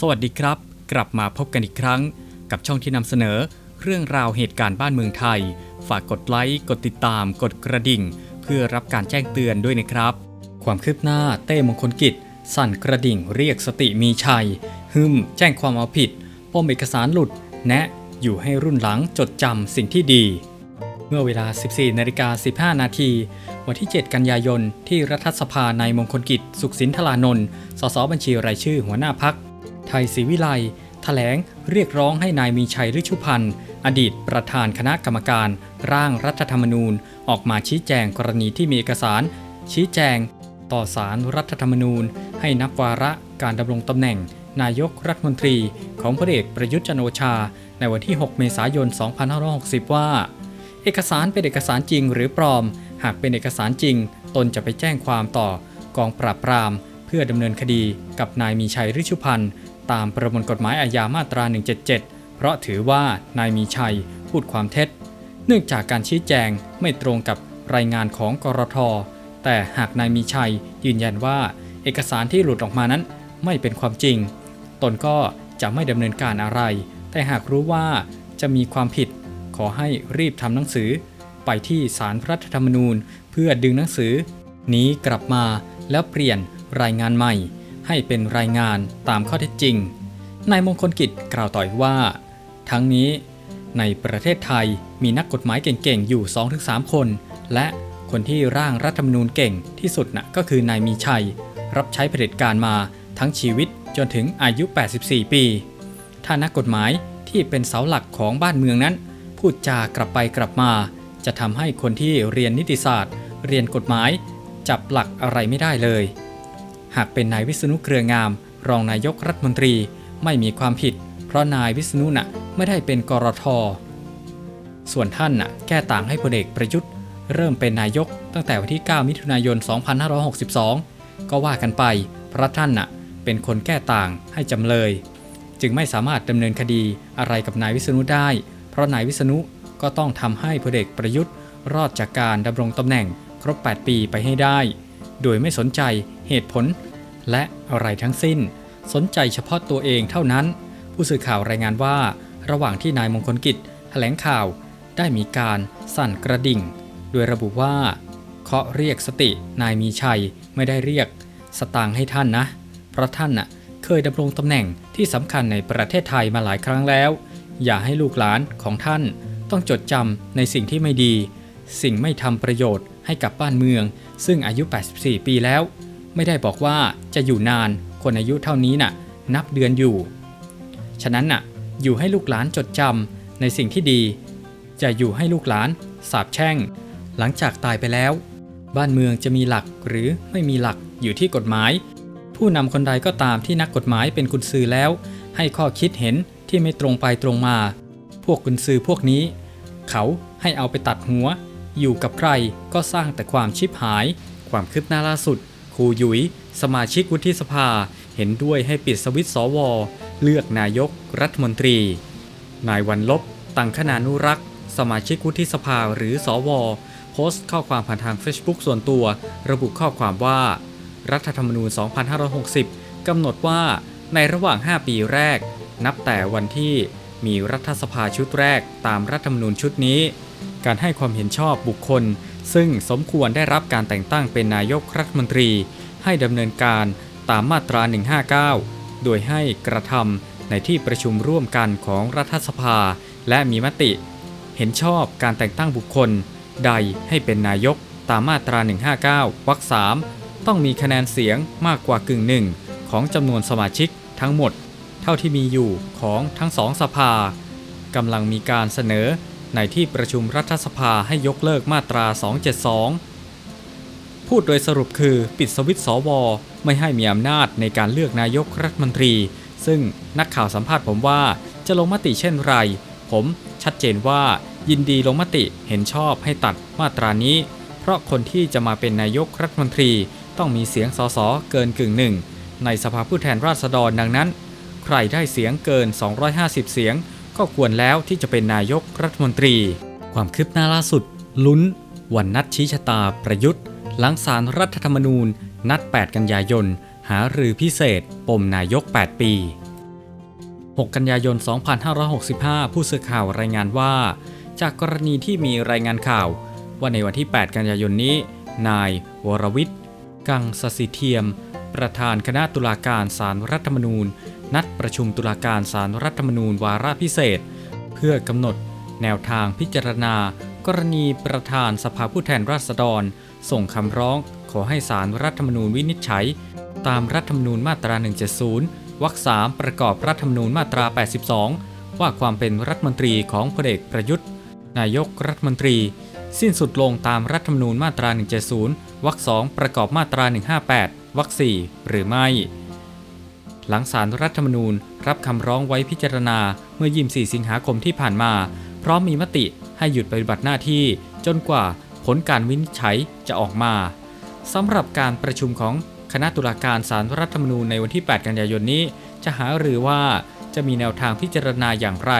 สวัสดีครับ กลับมาพบกันอีกครั้ง กับช่องที่นำเสนอ เรื่องราวเหตุการณ์บ้านเมืองไทย ฝากกดไลค์กดติดตาม กดกระดิ่ง เพื่อรับการแจ้งเตือนด้วยนะครับ ความคืบหน้าเต้มงคลกิจ สั่นกระดิ่งเรียกสติมีชัยฮึมแจ้งความเอาผิดปมเอกสารหลุด แนะอยู่ให้รุ่นหลังจดจำสิ่งที่ดี เมื่อเวลา 14นาฬิกา15 นาที วันที่ 7 กันยายน ที่รัฐสภาในมงคลกิจ สุขสินทลานนท์ สสบัญชีรายชื่อหัวหน้าพัก ยศรีวิไลแถลงเรียกร้องให้นายมีชัยฤชุพันธ์อดีตประธานคณะกรรมการ ร่างรัฐธรรมนูญ ออกมาชี้แจงกรณีที่มีเอกสาร ชี้แจง ต่อสารรัฐธรรมนูญ ให้นับวาระการดำรงตำแหน่ง นายกรัฐมนตรีของพลเอกประยุทธ์จันโอชา ในวันที่ 6 เมษายน 2560 ว่า เอกสารเป็นเอกสารจริงหรือปลอม หากเป็นเอกสารจริง ตนจะไปแจ้งความต่อกองปราบปราม เพื่อดำเนินคดีกับนายมีชัยฤชุพันธ์ ตามประมวลกฎหมายอาญามาตรา 177 เพราะถือว่านายมีชัยพูดความเท็จ เนื่องจากการชี้แจงไม่ตรงกับรายงานของกรท แต่หากนายมีชัยยืนยันว่า เอกสารที่หลุดออกมานั้นไม่เป็นความจริง ตนก็จะไม่ดำเนินการอะไร แต่หากรู้ว่าจะมีความผิด ขอให้รีบทำหนังสือ ไปที่ศาลรัฐธรรมนูญ เพื่อดึงหนังสือ นี้กลับมาแล้วเปลี่ยนรายงานใหม่ ให้เป็นรายงานตามข้อเท็จจริง นายมงคลกิจกล่าวต่ออีกว่า ทั้งนี้ ในประเทศไทยมีนักกฎหมายเก่งๆ อยู่ 2-3 คน และคนที่ร่างรัฐธรรมนูญเก่งที่สุดน่ะก็คือนายมีชัย รับใช้เผด็จการมาทั้งชีวิตจนถึงอายุ 84 ปี ถ้านักกฎหมายที่เป็นเสาหลักของบ้านเมืองนั้น พูดจากลับไปกลับมา จะทำให้คนที่เรียนนิติศาสตร์ เรียนกฎหมาย จับหลักอะไรไม่ได้เลย หากเป็นนายวิษณุเครืองาม รองนายกรัฐมนตรีไม่มีความผิด เพราะนายวิษณุน่ะไม่ได้เป็นกรท ส่วนท่านน่ะแก้ต่างให้พลเอกประยุทธ์ เริ่มเป็นนายกตั้งแต่วันที่ 9 มิถุนายน 2562 ก็ว่ากันไป เพราะท่านน่ะเป็นคนแก้ต่างให้จำเลย จึงไม่สามารถดำเนินคดีอะไรกับนายวิษณุได้ เพราะนายวิษณุก็ต้องทำให้พลเอกประยุทธ์ รอดจากการดำรงตำแหน่งครบ 8 ปีไปให้ได้ โดยไม่สนใจเหตุผล และอะไรทั้งสิ้น สนใจเฉพาะตัวเองเท่านั้น ผู้สื่อข่าวรายงานว่า ระหว่างที่นายมงคลกิจแถลงข่าวได้มีการสั่นกระดิ่ง โดยระบุว่า เคาะเรียกสตินายมีชัยไม่ได้เรียก สตางค์ให้ท่านนะ เพราะท่านน่ะเคยดำรงตำแหน่งที่สำคัญในประเทศไทยมาหลายครั้งแล้ว อย่าให้ลูกหลานของท่านต้องจดจำในสิ่งที่ไม่ดี สิ่งไม่ทำประโยชน์ ให้กับบ้านเมือง ซึ่งอายุ 84 ปีแล้ว ไม่ได้บอกว่าจะอยู่นานคนอายุเท่านี้น่ะ นับเดือนอยู่ ฉะนั้นน่ะ อยู่ให้ลูกหลานจดจำในสิ่งที่ดี จะอยู่ให้ลูกหลานสาบแช่ง หลังจากตายไปแล้ว บ้านเมืองจะมีหลักหรือไม่มีหลักอยู่ที่กฎหมาย ผู้นำคนใดก็ตามที่นักกฎหมายเป็นกุญซือแล้ว ให้ข้อคิดเห็นที่ไม่ตรงไปตรงมา พวกกุญซือพวกนี้ เขาให้เอาไปตัดหัว อยู่กับใครก็สร้างแต่ความชิบหาย ความคืบหน้าล่าสุดครูยุยสมาชิกวุฒิสภา เห็นด้วยให้ปิดสวิตช์สว เลือกนายกรัฐมนตรี นายวันลบ ตังคณานุรักษ์สมาชิกวุฒิสภาหรือสว โพสต์ข้อความผ่านทาง Facebook ส่วนตัว ระบุข้อความว่า รัฐธรรมนูญ 2560 กำหนดว่าในระหว่าง 5 ปีแรก นับแต่วันที่มีรัฐสภาชุดแรกตามรัฐธรรมนูญชุดนี้ การให้ความเห็นชอบบุคคล ซึ่งสมควรได้รับการแต่งตั้งเป็นนายกรัฐมนตรี ให้ดำเนินการตามมาตรา 159 โดยให้กระทำในที่ประชุมร่วมกันของรัฐสภา และมีมติ เห็นชอบการแต่งตั้งบุคคล ใดให้เป็นนายกตามมาตรา 159 วรรค3ต้องมีคะแนนเสียงมากกว่ากึ่งหนึ่งของจำนวนสมาชิกทั้งหมด เท่าที่มีอยู่ของทั้งสองสภากำลังมีการเสนอ ในที่ประชุมรัฐสภาให้ยกเลิกมาตรา 272 พูดโดยสรุปคือปิดสวิตช์สว ไม่ให้มีอำนาจในการเลือกนายกรัฐมนตรี ซึ่งนักข่าวสัมภาษณ์ผมว่าจะลงมติเช่นไร ผมชัดเจนว่ายินดีลงมติเห็นชอบให้ตัดมาตรานี้ เพราะคนที่จะมาเป็นนายกรัฐมนตรีต้องมีเสียงสสเกินกึ่งหนึ่งในสภาผู้แทนราษฎรดังนั้น ใครได้เสียงเกิน 250 เสียง ก็ควรแล้วที่จะเป็นนายกรัฐมนตรี ความคืบหน้าล่าสุด ลุ้น วันนัดชี้ชะตาประยุทธ์ หลังสารรัฐธรรมนูญ นัด 8 กันยายน หารือพิเศษ ปมนายก 8 ปี 6 กันยายน 2565 ผู้สื่อข่าวรายงานว่า จากกรณีที่มีรายงานข่าวว่าในวันที่ 8 กันยายนนี้ นายวรวิทย์ กังสสิเทียม ประธานคณะตุลาการศารรัฐธรรมนูญ นัดประชุมตุลาการศารรัฐธรรมนูญวาระพิเศษ เพื่อกำหนดแนวทางพิจารณา กรณีประธานสภาผู้แทนราษฎร ส่งคำร้องขอให้ศารรัฐธรรมนูญวินิจฉัย ตามรัฐธรรมนูญมาตรา 170 วรรคสามประกอบรัฐธรรมนูญมาตรา 82 ว่าความเป็นรัฐมนตรีของพลเอกประยุทธ์ นายกรัฐมนตรี สิ้นสุดลงตามรัฐธรรมนูญมาตรา 170 วรรคสองประกอบมาตรา 158 วรรคสี่หรือไม่ หลังสารรัฐธรรมนูญ รับคำร้องไว้พิจารณาเมื่อ 24 สิงหาคมที่ผ่านมา พร้อมมีมติให้หยุดปฏิบัติหน้าที่ จนกว่าผลการวินิจฉัยจะออกมาสำหรับการประชุมของคณะตุลาการสารรัฐธรรมนูญในวันที่ 8 กันยายนนี้ จะหาหรือว่าจะมีแนวทางพิจารณาอย่างไร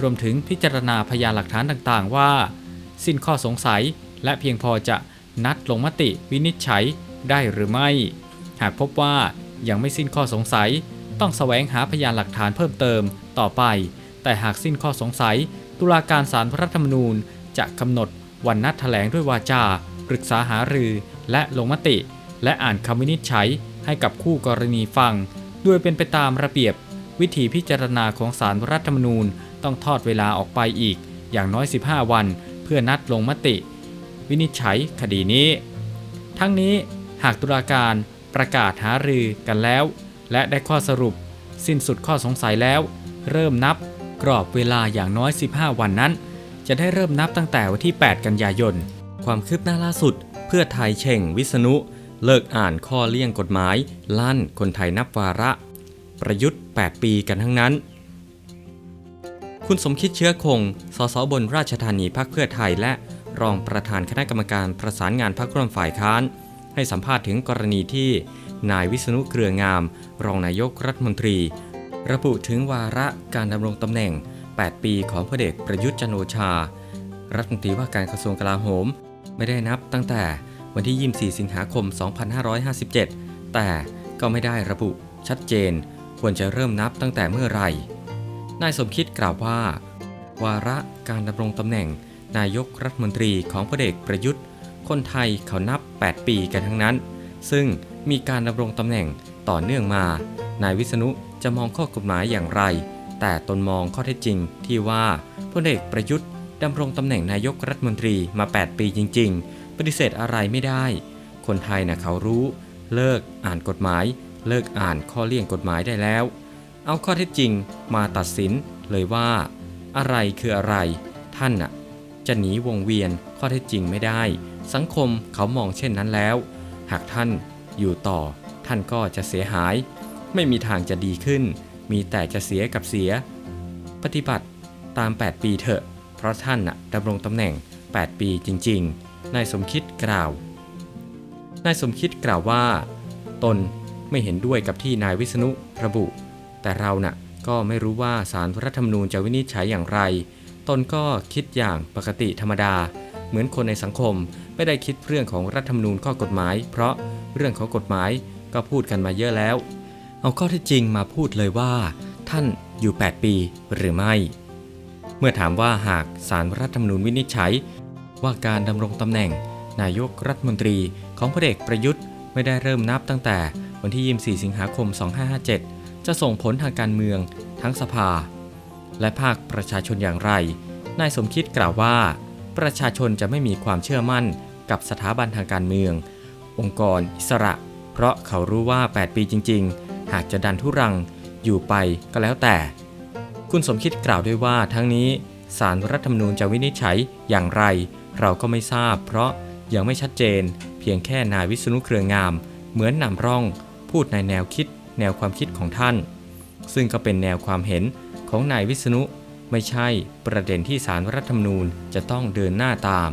รวมถึงพิจารณาพยานหลักฐานต่างๆ ว่า สิ้นข้อสงสัยและเพียงพอจะนัดลงมติวินิจฉัยได้หรือไม่ หากพบว่า ยังไม่สิ้นข้อสงสัย ต้องแสวงหาพยานหลักฐานเพิ่มเติมต่อไป แต่หากสิ้นข้อสงสัย ตุลาการศาลรัฐธรรมนูญ จะกำหนดวันนัดแถลงด้วยวาจาปรึกษาหารือและลงมติ และอ่านคำวินิจฉัยให้กับคู่กรณีฟังโดยเป็นไปตามระเบียบ วิธีพิจารณาของศาลรัฐธรรมนูญต้องทอดเวลาออกไปอีก อย่างน้อย 15 วัน เพื่อนัดลงมติ วินิจฉัยคดีนี้ ทั้งนี้หากตุลาการ ประกาศหารือกันแล้ว และได้ข้อสรุป สิ้นสุดข้อสงสัยแล้ว เริ่มนับกรอบเวลาอย่างน้อย 15 วันนั้น จะได้เริ่มนับตั้งแต่วันที่ 8 กันยายน ความคืบหน้าล่าสุด เพื่อไทยเช่งวิษณุ เลิกอ่านข้อเลี่ยงกฎหมาย ลั่นคนไทยนับวาระ ประยุทธ์ 8 ปีกันทั้งนั้น คุณสมคิดเชื้อคง สสบนราชธานีพักเพื่อไทยและรองประธานคณะกรรมการประสานงานพักร่วมฝ่ายค้าน ให้สัมภาษณ์ถึงกรณีที่นายวิษณุเครืองาม รองนายกรัฐมนตรี ระบุถึงวาระการดำรงตำแหน่ง 8 ปีของพลเอกประยุทธ์จันโอชา รัฐมนตรีว่าการกระทรวงกลาโหม ไม่ได้นับตั้งแต่วันที่ 24 สิงหาคม 2557 แต่ก็ไม่ได้ระบุชัดเจน ควรจะเริ่มนับตั้งแต่เมื่อไหร่ นายสมคิดกล่าวว่า วาระการดำรงตำแหน่ง นายกรัฐมนตรีของพลเอกประยุทธ์ คนไทยเขานับ 8 ปีกันทั้งนั้น ซึ่งมีการดำรงตำแหน่งต่อเนื่องมา นายวิษณุจะมองข้อกฎหมายอย่างไร แต่ตนมองข้อเท็จจริงที่ว่าพลเอกประยุทธ์ดำรงตำแหน่งนายกรัฐมนตรีมา 8 ปีจริง ๆ ปฏิเสธอะไรไม่ได้ คนไทยนะเขารู้ เลิกอ่านกฎหมาย เลิกอ่านข้อเลี่ยงกฎหมายได้แล้ว เอาข้อเท็จจริงมาตัดสินเลยว่า อะไรคืออะไร ท่านน่ะจะหนีวงเวียนข้อเท็จจริงไม่ได้ สังคมเขามองเช่นนั้นแล้ว หากท่านอยู่ต่อ ท่านก็จะเสียหาย ไม่มีทางจะดีขึ้น มีแต่จะเสียกับเสีย ปฏิบัติตาม 8 ปีเถอะ เพราะท่านน่ะดำรงตำแหน่ง 8 ปีจริง ๆ นายสมคิดกล่าว นายสมคิดกล่าวว่า ตนไม่เห็นด้วยกับที่นายวิษณุระบุ แต่เราน่ะก็ไม่รู้ว่าสารรัฐธรรมนูญจะวินิจฉัยอย่างไร ตนก็คิดอย่างปกติธรรมดา เหมือนคนในสังคมไม่ได้คิดเรื่องของรัฐธรรมนูญข้อกฎหมาย เพราะเรื่องของกฎหมายก็พูดกันมาเยอะแล้ว เอาข้อท็จจริงมาพูดเลยว่า ท่านอยู่ 8 ปีหรือไม่ เมื่อถามว่าหากสารรัฐธรรมนูญวินิจฉัย ว่าการดำรงตำแหน่ง นายกรัฐมนตรีของพลเอกประยุทธ์ไม่ได้เริ่มนับตั้งแต่วันที่ 24 สิงหาคม 2557 จะส่งผลทางการเมืองทั้งสภา และภาคประชาชนอย่างไร นายสมคิดกล่าวว่า ประชาชนจะไม่มีความเชื่อมั่นกับสถาบันทางการเมือง องค์กรอิสระ เพราะเขารู้ว่า 8 ปีจริง ๆ หากจะดันทุรังอยู่ไปก็แล้วแต่ คุณสมคิดกล่าวด้วยว่าทั้งนี้สารรัฐธรรมนูญจะวินิจฉัยอย่างไร เราก็ไม่ทราบ เพราะยังไม่ชัดเจน เพียงแค่นายวิษณุเครืองาม เหมือนนำร่อง พูดในแนวคิด แนวความคิดของท่าน ซึ่งก็เป็นแนวความเห็นของนายวิษณุ ไม่ใช่ประเด็นที่สารรัฐธรรมนูญจะต้องเดินหน้าตาม